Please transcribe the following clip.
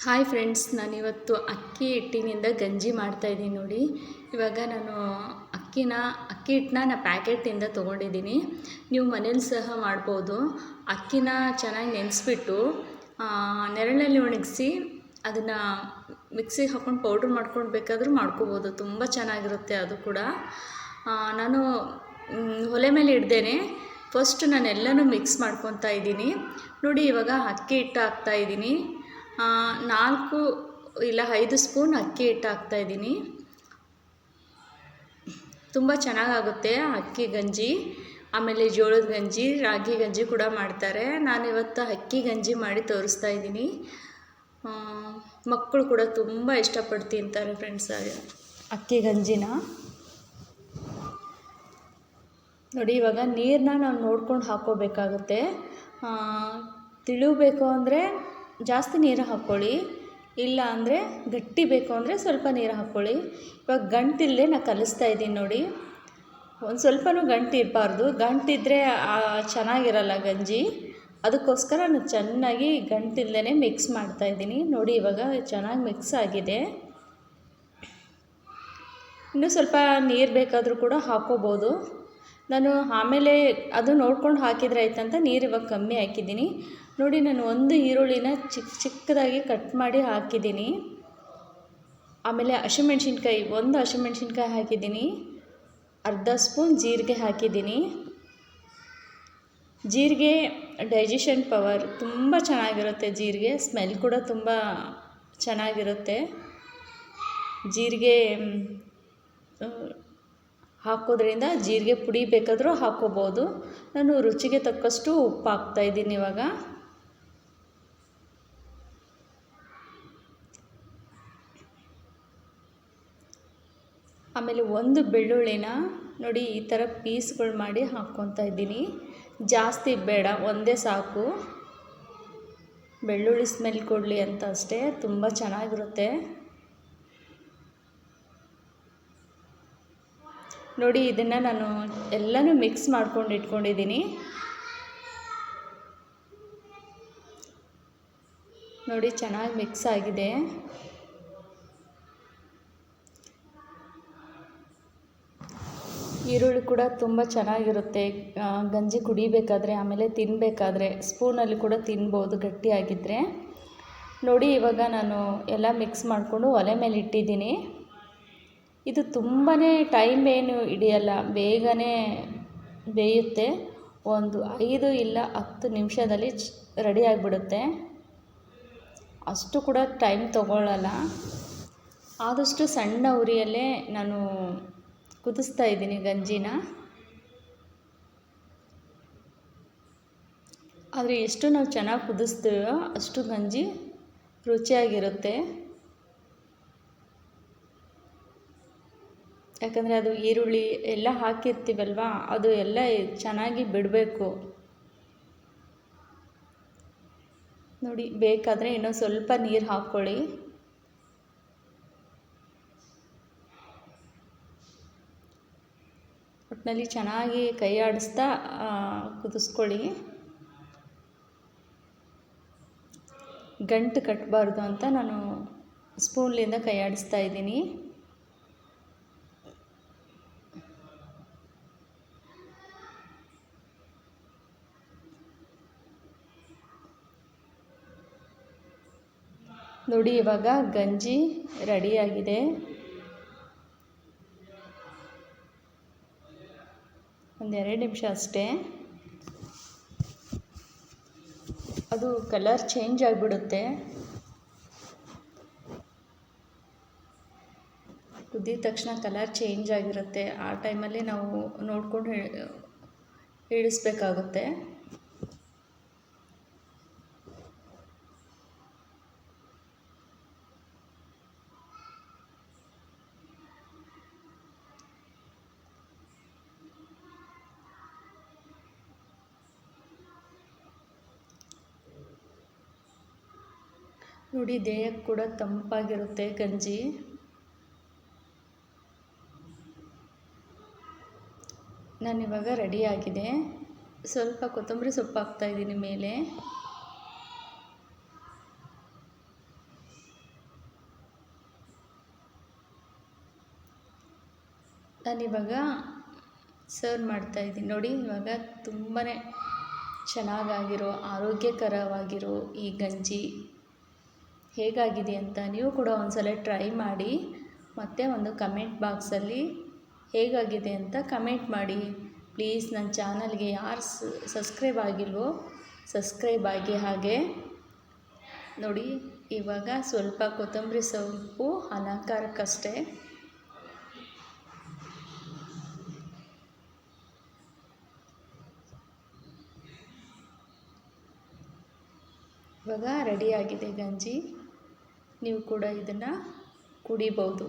Hi friends ನಾನಿವತ್ತು ಅಕ್ಕಿ ಹಿಟ್ಟಿನಿಂದ ಗಂಜಿ ಮಾಡ್ತಾಯಿದ್ದೀನಿ ನೋಡಿ. ಇವಾಗ ನಾನು ಅಕ್ಕಿನ ಅಕ್ಕಿ ಹಿಟ್ಟನ್ನ ನಾನು ಪ್ಯಾಕೆಟಿಂದ ತೊಗೊಂಡಿದ್ದೀನಿ. ನೀವು ಮನೇಲಿ ಸಹ ಮಾಡ್ಬೋದು. ಅಕ್ಕಿನ ಚೆನ್ನಾಗಿ ನೆನೆಸ್ಬಿಟ್ಟು ನೆರಳಲ್ಲಿ ಒಣಗಿಸಿ ಅದನ್ನು ಮಿಕ್ಸಿಗೆ ಹಾಕ್ಕೊಂಡು ಪೌಡ್ರ್ ಮಾಡ್ಕೊಂಡು ಬೇಕಾದರೂ ಮಾಡ್ಕೋಬೋದು. ತುಂಬ ಚೆನ್ನಾಗಿರುತ್ತೆ ಅದು ಕೂಡ. ನಾನು ಒಲೆ ಮೇಲೆ ಇಡ್ದೇನೆ. ಫಸ್ಟ್ ನಾನು ಎಲ್ಲನೂ ಮಿಕ್ಸ್ ಮಾಡ್ಕೊತಾ ಇದ್ದೀನಿ. ನೋಡಿ ಇವಾಗ ಅಕ್ಕಿ ಹಿಟ್ಟು ಹಾಕ್ತಾ ಇದ್ದೀನಿ. ಆ, ನಾಲ್ಕು ಇಲ್ಲ ಐದು ಸ್ಪೂನ್ ಅಕ್ಕಿ ಹಿಟ್ಟು ಹಾಕ್ತಾ ಇದ್ದೀನಿ. ತುಂಬ ಚೆನ್ನಾಗಾಗುತ್ತೆ ಅಕ್ಕಿ ಗಂಜಿ ಆಮೇಲೆ ಜೋಳದ ಗಂಜಿ ರಾಗಿ ಗಂಜಿ ಕೂಡ ಮಾಡ್ತಾರೆ. ನಾನು ಇವತ್ತು ಅಕ್ಕಿ ಗಂಜಿ ಮಾಡಿ ತೋರಿಸ್ತಾ ಇದ್ದೀನಿ. ಮಕ್ಕಳು ಕೂಡ ತುಂಬ ಇಷ್ಟಪಟ್ಟು ತಿಂತಾರೆ ಫ್ರೆಂಡ್ಸ್ ಅಕ್ಕಿ ಗಂಜಿನ? ನೋಡಿ ಇವಾಗ ನೀರನ್ನ ನಾವು ನೋಡ್ಕೊಂಡು ಹಾಕ್ಕೋಬೇಕಾಗುತ್ತೆ ಆ, ತಿಳಿಬೇಕು ಅಂದರೆ ಜಾಸ್ತಿ ನೀರು ಹಾಕ್ಕೊಳ್ಳಿ. ಇಲ್ಲ ಅಂದರೆ ಗಟ್ಟಿ ಬೇಕು ಅಂದರೆ ಸ್ವಲ್ಪ ನೀರು ಹಾಕ್ಕೊಳ್ಳಿ. ಇವಾಗ ಗಂಟಿಲ್ಲದೆ ನಾನು ಕಲಿಸ್ತಾ ಇದ್ದೀನಿ ನೋಡಿ. ಒಂದು ಸ್ವಲ್ಪನೂ ಗಂಟು ಇರಬಾರ್ದು. ಗಂಟಿದ್ದರೆ ಚೆನ್ನಾಗಿರಲ್ಲ ಗಂಜಿ. ಅದಕ್ಕೋಸ್ಕರ ನಾನು ಚೆನ್ನಾಗಿ ಗಂಟಿಲ್ಲದೇ ಮಿಕ್ಸ್ ಮಾಡ್ತಾಯಿದ್ದೀನಿ ನೋಡಿ ಇವಾಗ ಚೆನ್ನಾಗಿ ಮಿಕ್ಸ್ ಆಗಿದೆ. ಇನ್ನೂ ಸ್ವಲ್ಪ ನೀರು ಬೇಕಾದರೂ ಕೂಡ ಹಾಕ್ಕೋಬೋದು. ನಾನು ಆಮೇಲೆ ಅದು ನೋಡ್ಕೊಂಡು ಹಾಕಿದರೆ ಆಯ್ತಂತ ನೀರು ಇವಾಗ ಕಮ್ಮಿ ಹಾಕಿದ್ದೀನಿ. ನೋಡಿ, ನಾನು ಒಂದು ಈರುಳ್ಳಿನ ಚಿಕ್ಕ ಚಿಕ್ಕದಾಗಿ ಕಟ್ ಮಾಡಿ ಹಾಕಿದ್ದೀನಿ. ಆಮೇಲೆ ಹಸಿಮೆಣ್ಸಿನ್ಕಾಯಿ, ಒಂದು ಹಸಿಮೆಣ್ಸಿನ್ಕಾಯಿ ಹಾಕಿದ್ದೀನಿ. ಅರ್ಧ ಸ್ಪೂನ್ ಜೀರಿಗೆ ಹಾಕಿದ್ದೀನಿ. ಜೀರಿಗೆ ಡೈಜೆಷನ್ ಪವರ್ ತುಂಬ ಚೆನ್ನಾಗಿರುತ್ತೆ ಜೀರಿಗೆ, ಸ್ಮೆಲ್ ಕೂಡ ತುಂಬ ಚೆನ್ನಾಗಿರುತ್ತೆ. ಜೀರಿಗೆ ಹಾಕೋದ್ರಿಂದ ಜೀರಿಗೆ ಪುಡಿ ಬೇಕಾದರೂ ಹಾಕ್ಕೋಬೋದು ನಾನು ರುಚಿಗೆ ತಕ್ಕಷ್ಟು ಉಪ್ಪು ಹಾಕ್ತಾಯಿದ್ದೀನಿ ಇವಾಗ. ಆಮೇಲೆ ಒಂದು ಬೆಳ್ಳುಳ್ಳಿನ ನೋಡಿ ಈ ಥರ ಪೀಸ್ಗಳು ಮಾಡಿ ಹಾಕ್ಕೊತಾ ಇದ್ದೀನಿ. ಜಾಸ್ತಿ ಬೇಡ, ಒಂದೇ ಸಾಕು. ಬೆಳ್ಳುಳ್ಳಿ ಸ್ಮೆಲ್ ಕೊಡಲಿ ಅಂತ ಅಷ್ಟೇ, ತುಂಬ ಚೆನ್ನಾಗಿರುತ್ತೆ. ನೋಡಿ, ಇದನ್ನು ನಾನು ಎಲ್ಲನೂ ಮಿಕ್ಸ್ ಮಾಡ್ಕೊಂಡು ಇಟ್ಕೊಂಡಿದ್ದೀನಿ. ನೋಡಿ, ಚೆನ್ನಾಗಿ ಮಿಕ್ಸ್ ಆಗಿದೆ. ಈರುಳ್ಳಿ ಕೂಡ ತುಂಬ ಚೆನ್ನಾಗಿರುತ್ತೆ. ಗಂಜಿ ಕುಡಿಬೇಕಾದ್ರೆ, ಆಮೇಲೆ ತಿನ್ನಬೇಕಾದ್ರೆ ಸ್ಪೂನಲ್ಲಿ ಕೂಡ ತಿನ್ಬೋದು ಗಟ್ಟಿಯಾಗಿದ್ದರೆ ನೋಡಿ, ಇವಾಗ ನಾನು ಎಲ್ಲ ಮಿಕ್ಸ್ ಮಾಡಿಕೊಂಡು ಒಲೆ ಮೇಲೆ ಇಟ್ಟಿದ್ದೀನಿ. ಇದು ತುಂಬಾ ಟೈಮ್ ಏನು ಹಿಡಿಯಲ್ಲ, ಬೇಗನೆ ಬೇಯುತ್ತೆ. ಒಂದು ಐದು ಇಲ್ಲ ಹತ್ತು ನಿಮಿಷದಲ್ಲಿ ರೆಡಿ ಆಗಿಬಿಡುತ್ತೆ. ಅಷ್ಟು ಕೂಡ ಟೈಮ್ ತಗೊಳ್ಳಲ್ಲ ಆದಷ್ಟು ಸಣ್ಣ ಉರಿಯಲ್ಲೇ ನಾನು ಕುದಿಸ್ತಾ ಇದ್ದೀನಿ ಗಂಜಿನ. ಆದರೆ ಎಷ್ಟು ನಾವು ಚೆನ್ನಾಗಿ ಕುದಿಸ್ತೀವೋ ಅಷ್ಟು ಗಂಜಿ ರುಚಿಯಾಗಿರುತ್ತೆ. ಯಾಕಂದರೆ ಅದು ಈರುಳ್ಳಿ ಎಲ್ಲ ಹಾಕಿರ್ತೀವಲ್ವ, ಅದು ಎಲ್ಲ ಚೆನ್ನಾಗಿ ಬಿಡಬೇಕು. ನೋಡಿ, ಬೇಕಾದರೆ ಇನ್ನೂ ಸ್ವಲ್ಪ ನೀರು ಹಾಕ್ಕೊಳ್ಳಿ. ಒಟ್ಟಿನಲ್ಲಿ ಚೆನ್ನಾಗಿ ಕೈ ಆಡಿಸ್ತಾ ಕುದಿಸ್ಕೊಳ್ಳಿ. ಗಂಟು ಕಟ್ಟಬಾರ್ದು ಅಂತ ನಾನು ಸ್ಪೂನ್ಲಿಂದ ಕೈ ಆಡಿಸ್ತಾ ಇದ್ದೀನಿ. ನೋಡಿ ಇವಾಗ ಗಂಜಿ ರೆಡಿಯಾಗಿದೆ ಒಂದೆರಡು ನಿಮಿಷ ಅಷ್ಟೇ ಅದು ಕಲರ್ ಚೇಂಜ್ ಆಗಿಬಿಡುತ್ತೆ ಕುದ್ದಿದ ತಕ್ಷಣ ಕಲರ್ ಚೇಂಜ್ ಆಗಿರುತ್ತೆ ಆ ಟೈಮಲ್ಲಿ ನಾವು ನೋಡಿಕೊಂಡು ಇಳಿಸ್ಬೇಕಾಗುತ್ತೆ ನೋಡಿ ದೇಹಕ್ಕೆ ಕೂಡ ತಂಪಾಗಿರುತ್ತೆ, ಗಂಜಿ. ನಾನು ನಾನಿವಾಗ ರೆಡಿಯಾಗಿದೆ ಸ್ವಲ್ಪ ಕೊತ್ತಂಬರಿ ಸೊಪ್ಪು ಹಾಕ್ತಾಯಿದ್ದೀನಿ ಮೇಲೆ. ನಾನಿವಾಗ ಸರ್ವ್ ಮಾಡ್ತಾಯಿದ್ದೀನಿ ನೋಡಿ, ಇವಾಗ ತುಂಬಾ ಚೆನ್ನಾಗಾಗಿರೋ, ಆರೋಗ್ಯಕರವಾಗಿರೋ ಈ ಗಂಜಿ. ಹೇಗಾಗಿದೆ ಅಂತ ನೀವು ಕೂಡ ಒಂದ್ಸಲ ಟ್ರೈ ಮಾಡಿ ಮತ್ತು ಒಂದು ಕಮೆಂಟ್ ಬಾಕ್ಸಲ್ಲಿ ಹೇಗಾಗಿದೆ ಅಂತ ಕಮೆಂಟ್ ಮಾಡಿ. ಪ್ಲೀಸ್ ನನ್ನ ಚಾನಲ್ಗೆ ಯಾರು ಸಬ್ಸ್ಕ್ರೈಬ್ ಆಗಿಲ್ವೋ ಸಬ್ಸ್ಕ್ರೈಬ್ ಆಗಿ ಹಾಗೆ ನೋಡಿ. ಇವಾಗ ಸ್ವಲ್ಪ ಕೊತ್ತಂಬರಿ ಸೊಪ್ಪು ಅಲಂಕಾರಕ್ಕಷ್ಟೇ. ಇವಾಗ ರೆಡಿಯಾಗಿದೆ ಗಂಜಿ. ನೀವು ಕೂಡ ಇದನ್ನು ಕುಡಿಬೋದು